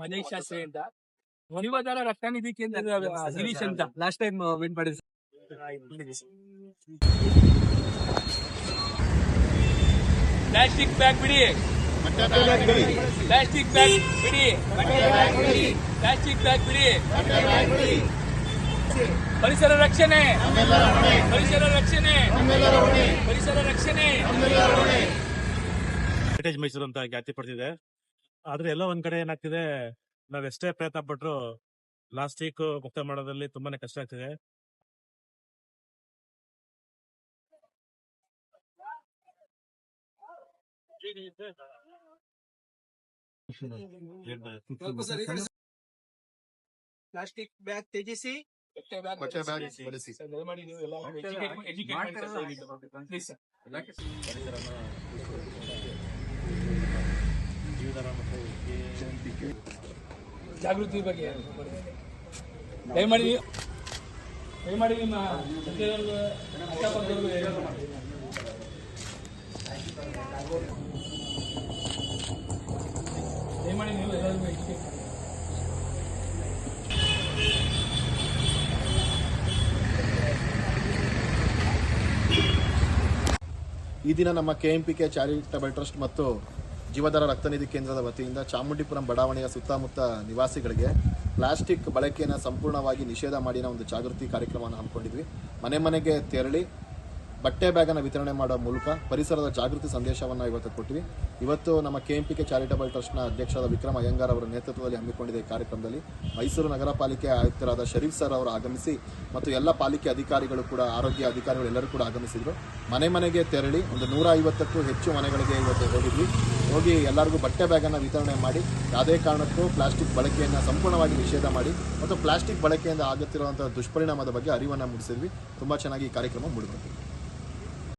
ಮನೇಶ್ ಶಾಸ್ತ್ರಿ ಅಂತ ರಕ್ತನಿಧಿ ಕೇಂದ್ರ ಗಿರೀಶ್ ಅಂತ ಲಾಸ್ಟ್ ಟೈಮ್ ವಿನ್ ಮಾಡಿದ್ರು ಪ್ಲಾಸ್ಟಿಕ್ ಬ್ಯಾಗ್ ಬಿಡಿ. ಪ್ಲಾಸ್ಟಿಕ್ ಬ್ಯಾಗ್ ಬಿಡಿ. ಪ್ಲಾಸ್ಟಿಕ್ ಬ್ಯಾಗ್ ಬಿಡಿ. ಪರಿಸರ ರಕ್ಷಣೆ. ಪರಿಸರ ರಕ್ಷಣೆ. ಪರಿಸರ ರಕ್ಷಣೆ. ಹೆರಿಟೇಜ್ ಮೈಸೂರು ಅಂತ ಖ್ಯಾತಿ ಪಡ್ತಿದೆ ಆದ್ರೆ ಎಲ್ಲ ಒಂದ್ ಕಡೆ ಏನಾಗ್ತಿದೆ ನಾವ್ ಎಷ್ಟೇ ಪ್ರಯತ್ನ ಪಟ್ರು ಪ್ಲಾಸ್ಟಿಕ್ ಮುಕ್ತ ಮಾಡೋದ್ರಲ್ಲಿ ತುಂಬಾನೇ ಕಷ್ಟ ಆಗ್ತಿದೆ. ಪ್ಲಾಸ್ಟಿಕ್ ಬ್ಯಾಗ್ ತ್ಯಜಿಸಿ ಬಟ್ಟೆ ಬ್ಯಾಗ್ ಬಳಸಿ. ದಯಮಾಡಿ ನೀವು ಎಲ್ಲ educate- educate ಮಾಡಿ ಸರ್ ದಯವಿಟ್ಟು. Please sir. ಜಾಗೃತಿ ಬಗ್ಗೆ ದಯಮಾಡಿ ದಯಮಾಡಿ ನಿಮ್ಮ. ದಯಮಾಡಿ ನೀವು ಎಲ್ಲರಿಗೂ ಮಾಡಿ. ಈ ದಿನ ನಮ್ಮ ಕೆಎಂಪಿಕೆ ಚಾರಿಟಬಲ್ ಟ್ರಸ್ಟ್ ಮತ್ತು ಜೀವಧಾರ ರಕ್ತನಿಧಿ ಕೇಂದ್ರದ ವತಿಯಿಂದ ಚಾಮುಂಡಿಪುರಂ ಬಡಾವಣೆಯ ಸುತ್ತಮುತ್ತ ನಿವಾಸಿಗಳಿಗೆ ಪ್ಲಾಸ್ಟಿಕ್ ಬಳಕೆಯನ್ನು ಸಂಪೂರ್ಣವಾಗಿ ನಿಷೇಧ ಮಾಡಿನ ಒಂದು ಜಾಗೃತಿ ಕಾರ್ಯಕ್ರಮವನ್ನು ಹಮ್ಮಿಕೊಂಡಿದ್ವಿ. ಮನೆ ಮನೆಗೆ ತೆರಳಿ ಬಟ್ಟೆ ಬ್ಯಾಗನ್ನು ವಿತರಣೆ ಮಾಡೋ ಮೂಲಕ ಪರಿಸರದ ಜಾಗೃತಿ ಸಂದೇಶವನ್ನು ಇವತ್ತು ಕೊಟ್ವಿ ಇವತ್ತು ನಮ್ಮ ಕೆ ಚಾರಿಟಬಲ್ ಟ್ರಸ್ಟ್ನ ಅಧ್ಯಕ್ಷರಾದ ವಿಕ್ರಮ ಅಯ್ಯಂಗಾರ್ ಅವರ ನೇತೃತ್ವದಲ್ಲಿ ಹಮ್ಮಿಕೊಂಡಿದೆ ಈ ಕಾರ್ಯಕ್ರಮದಲ್ಲಿ ಮೈಸೂರು ನಗರ ಪಾಲಿಕೆ ಆಯುಕ್ತರಾದ ಶರೀಫ್ ಸರ್ ಅವರು ಆಗಮಿಸಿ ಮತ್ತು ಎಲ್ಲ ಪಾಲಿಕೆ ಅಧಿಕಾರಿಗಳು ಕೂಡ, ಆರೋಗ್ಯ ಅಧಿಕಾರಿಗಳು ಎಲ್ಲರೂ ಕೂಡ ಆಗಮಿಸಿದರು. ಮನೆ ಮನೆಗೆ ತೆರಳಿ ಒಂದು ನೂರ ಐವತ್ತಕ್ಕೂ ಹೆಚ್ಚು ಮನೆಗಳಿಗೆ ಇವತ್ತು ಹೋಗಿದ್ವಿ. ಹೋಗಿ ಎಲ್ಲರಿಗೂ ಬಟ್ಟೆ ಬ್ಯಾಗನ್ನು ವಿತರಣೆ ಮಾಡಿ, ಯಾವುದೇ ಕಾರಣಕ್ಕೂ ಪ್ಲಾಸ್ಟಿಕ್ ಬಳಕೆಯನ್ನು ಸಂಪೂರ್ಣವಾಗಿ ನಿಷೇಧ ಮಾಡಿ ಮತ್ತು ಪ್ಲಾಸ್ಟಿಕ್ ಬಳಕೆಯಿಂದ ಆಗುತ್ತಿರುವಂಥ ದುಷ್ಪರಿಣಾಮದ ಬಗ್ಗೆ ಅರಿವನ್ನು ಮೂಡಿಸಿದ್ವಿ. ತುಂಬ ಚೆನ್ನಾಗಿ ಈ ಕಾರ್ಯಕ್ರಮ ಮೂಡಿಬಂತು